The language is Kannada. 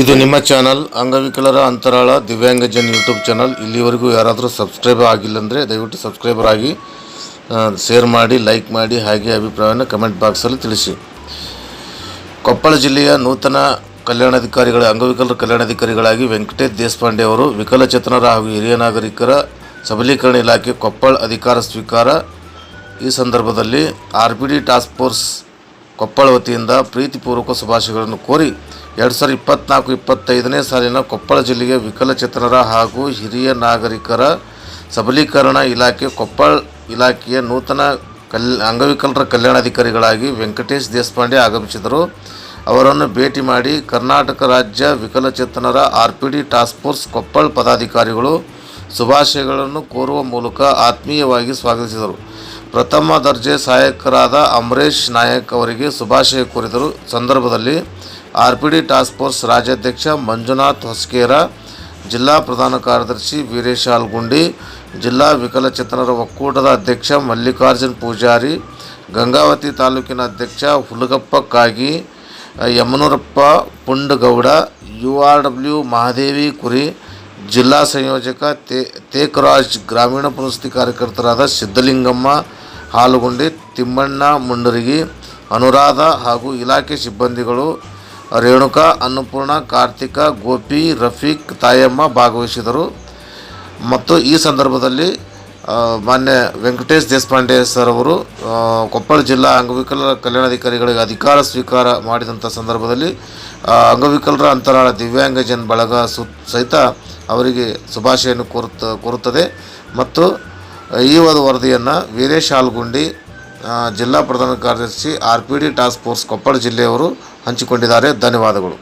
ಇದು ನಿಮ್ಮ ಚಾನಲ್ ಅಂಗವಿಕಲರ ಅಂತರಾಳ ದಿವ್ಯಾಂಗಜನ್ ಯೂಟ್ಯೂಬ್ ಚಾನಲ್ ಇಲ್ಲಿವರೆಗೂ ಯಾರಾದರೂ ಸಬ್ಸ್ಕ್ರೈಬ್ ಆಗಿಲ್ಲ ಅಂದರೆ ದಯವಿಟ್ಟು ಸಬ್ಸ್ಕ್ರೈಬರ್ ಆಗಿ ಶೇರ್ ಮಾಡಿ ಲೈಕ್ ಮಾಡಿ, ಹಾಗೆ ಅಭಿಪ್ರಾಯವನ್ನು ಕಮೆಂಟ್ ಬಾಕ್ಸಲ್ಲಿ ತಿಳಿಸಿ. ಕೊಪ್ಪಳ ಜಿಲ್ಲೆಯ ನೂತನ ಕಲ್ಯಾಣಾಧಿಕಾರಿಗಳ, ಅಂಗವಿಕಲರ ಕಲ್ಯಾಣಾಧಿಕಾರಿಗಳಾಗಿ ವೆಂಕಟೇಶ್ ದೇಶಪಾಂಡೆ ಅವರು ವಿಕಲಚೇತನರ ಹಾಗೂ ಹಿರಿಯ ನಾಗರಿಕರ ಸಬಲೀಕರಣ ಇಲಾಖೆ ಕೊಪ್ಪಳ ಅಧಿಕಾರ ಸ್ವೀಕಾರ. ಈ ಸಂದರ್ಭದಲ್ಲಿ R P D task force Koppal ವತಿಯಿಂದ ಪ್ರೀತಿಪೂರ್ವಕ ಶುಭಾಶಯಗಳನ್ನು ಕೋರಿ ಎರಡು ಸಾವಿರದ ಇಪ್ಪತ್ತ್ನಾಲ್ಕು ಇಪ್ಪತ್ತೈದನೇ ಸಾಲಿನ ಕೊಪ್ಪಳ ಜಿಲ್ಲೆಗೆ ವಿಕಲಚೇತನರ ಹಾಗೂ ಹಿರಿಯ ನಾಗರಿಕರ ಸಬಲೀಕರಣ ಇಲಾಖೆ ಕೊಪ್ಪಳ ಇಲಾಖೆಯ ನೂತನ ಕಲ್, ಅಂಗವಿಕಲರ ಕಲ್ಯಾಣಾಧಿಕಾರಿಗಳಾಗಿ ವೆಂಕಟೇಶ್ ದೇಶಪಾಂಡೆ ಆಗಮಿಸಿದರು. ಅವರನ್ನು ಭೇಟಿ ಮಾಡಿ ಕರ್ನಾಟಕ ರಾಜ್ಯ ವಿಕಲಚೇತನರ R P D task Koppal ಪದಾಧಿಕಾರಿಗಳು ಶುಭಾಶಯಗಳನ್ನು ಕೋರುವ ಮೂಲಕ ಆತ್ಮೀಯವಾಗಿ ಸ್ವಾಗತಿಸಿದರು. ಪ್ರಥಮ ದರ್ಜೆ ಸಹಾಯಕರಾದ ಅಮರೇಶ್ ನಾಯಕ್ ಅವರಿಗೆ ಶುಭಾಶಯ ಕೋರಿದರು. ಸಂದರ್ಭದಲ್ಲಿ R P D task force ರಾಜ್ಯಾಧ್ಯಕ್ಷ ಮಂಜುನಾಥ್ ಹೊಸಕೇರ ಜಿಲ್ಲಾ ಪ್ರಧಾನ ಕಾರ್ಯದರ್ಶಿ ವೀರೇಶ್ ಆಲ್ಗುಂಡಿ, ಜಿಲ್ಲಾ ವಿಕಲಚೇತನರ ಒಕ್ಕೂಟದ ಅಧ್ಯಕ್ಷ ಮಲ್ಲಿಕಾರ್ಜುನ್ ಪೂಜಾರಿ, ಗಂಗಾವತಿ ತಾಲೂಕಿನ ಅಧ್ಯಕ್ಷ Hulagappa Kagi, Yamanurappa Pundagouda U R W Mahadevi Kuri, ಜಿಲ್ಲಾ ಸಂಯೋಜಕ ತೇ, ತೇಕರಾಜ್ ಗ್ರಾಮೀಣ ಪುನಸ್ತಿ ಕಾರ್ಯಕರ್ತರಾದ ಸಿದ್ದಲಿಂಗಮ್ಮ ಹಾಲುಗುಂಡಿ, ತಿಮ್ಮಣ್ಣ, ಮುಂಡರಿಗಿ, ಅನುರಾಧ ಹಾಗೂ ಇಲಾಖೆ ಸಿಬ್ಬಂದಿಗಳು, ರೇಣುಕಾ, ಅನ್ನಪೂರ್ಣ, ಕಾರ್ತಿಕ, ಗೋಪಿ, ರಫೀಕ್, ತಾಯಮ್ಮ ಭಾಗವಹಿಸಿದರು. ಮತ್ತು ಈ ಸಂದರ್ಭದಲ್ಲಿ ಮಾನ್ಯ ವೆಂಕಟೇಶ್ ದೇಶಪಾಂಡೆ ಸರ್ ಅವರು ಕೊಪ್ಪಳ ಜಿಲ್ಲಾ ಅಂಗವಿಕಲರ ಕಲ್ಯಾಣಾಧಿಕಾರಿಗಳಿಗೆ ಅಧಿಕಾರ ಸ್ವೀಕಾರ ಮಾಡಿದಂಥ ಸಂದರ್ಭದಲ್ಲಿ ಅಂಗವಿಕಲರ ಅಂತರಾಳ ದಿವ್ಯಾಂಗಜನ್ ಬಳಗ ಸು, ಸಹಿತ ಅವರಿಗೆ ಶುಭಾಶಯನ್ನು ಕೋರುತ್ತ, ಕೋರುತ್ತದೆ. ಮತ್ತು ಈ ಒಂದು ವರದಿಯನ್ನು ವೀರೇಶ್ ಹಾಲ್ಗುಂಡಿ ಆ, ಜಿಲ್ಲಾ ಪ್ರಧಾನ ಕಾರ್ಯದರ್ಶಿ R P D task force Koppal ಜಿಲ್ಲೆಯವರು ಹಂಚಿಕೊಂಡಿದ್ದಾರೆ ಧನ್ಯವಾದಗಳು